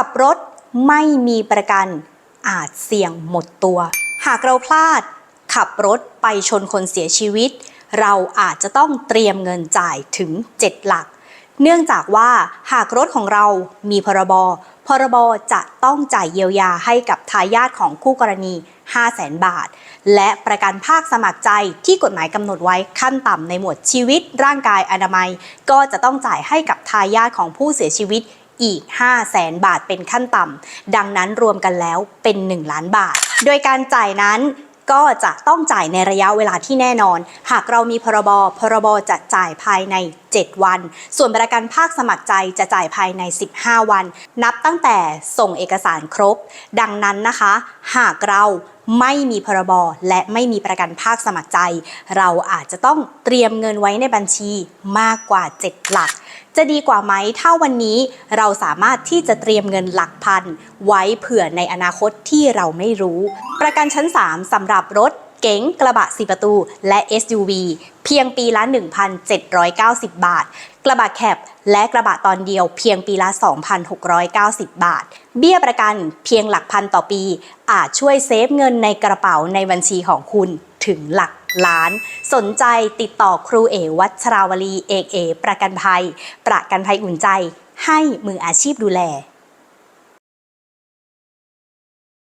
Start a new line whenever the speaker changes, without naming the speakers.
ขับรถไม่มีประกันอาจเสี่ยงหมดตัว หากเราพลาด ขับรถไปชนคนเสียชีวิต เราอาจจะต้องเตรียมเงินจ่ายถึง 7 หลัก เนื่องจากว่าหากรถของเรามีพรบ พรบจะต้องจ่ายเยียวยาให้กับทายาทของคู่กรณี 5 0 0แสนบาท และประกันภาคสมัครใจที่กฎหมายกำหนดไว้ขั้นต่ำในหมวดชีวิต ร่างกายอนามัย ก็จะต้องจ่ายให้กับทายาทของผู้เสียชีวิต อีก 5 0 0แสนบาทเป็นขั้นต่ำดังนั้นรวมกันแล้วเป็น 1 ล้านบาท โดยการจ่ายนั้นก็จะต้องจ่ายในระยะเวลาที่แน่นอน หากเรามีพรบ พรบจะจ่ายภายใน 7 วัน ส่วนประกันภาคสมัครใจจะจ่ายภายใน 15 วัน นับตั้งแต่ส่งเอกสารครบ ดังนั้นนะคะ หากเรา ไม่มีพรบและไม่มีประกันภาคสมัครใจ เราอาจจะต้องเตรียมเงินไว้ในบัญชีมากกว่า 7 หลัก จะดีกว่าไหมถ้าวันนี้เราสามารถที่จะเตรียมเงินหลักพัน ไว้เผื่อในอนาคตที่เราไม่รู้ ประกันชั้น 3สำหรับรถ เก๋งกระบะ4ประตู และ SUV เพียงปีละ 1,790 บาท กระบะแคบและกระบะตอนเดียวเพียงปีละ 2,690 บาท เบี้ยประกันเพียงหลักพันต่อปี อาจช่วยเซฟเงินในกระเป๋าในบัญชีของคุณถึงหลักล้าน สนใจติดต่อครูเอวัชราวลีเอกเอประกันภัย ประกันภัยอุ่นใจ ให้มืออาชีพดูแล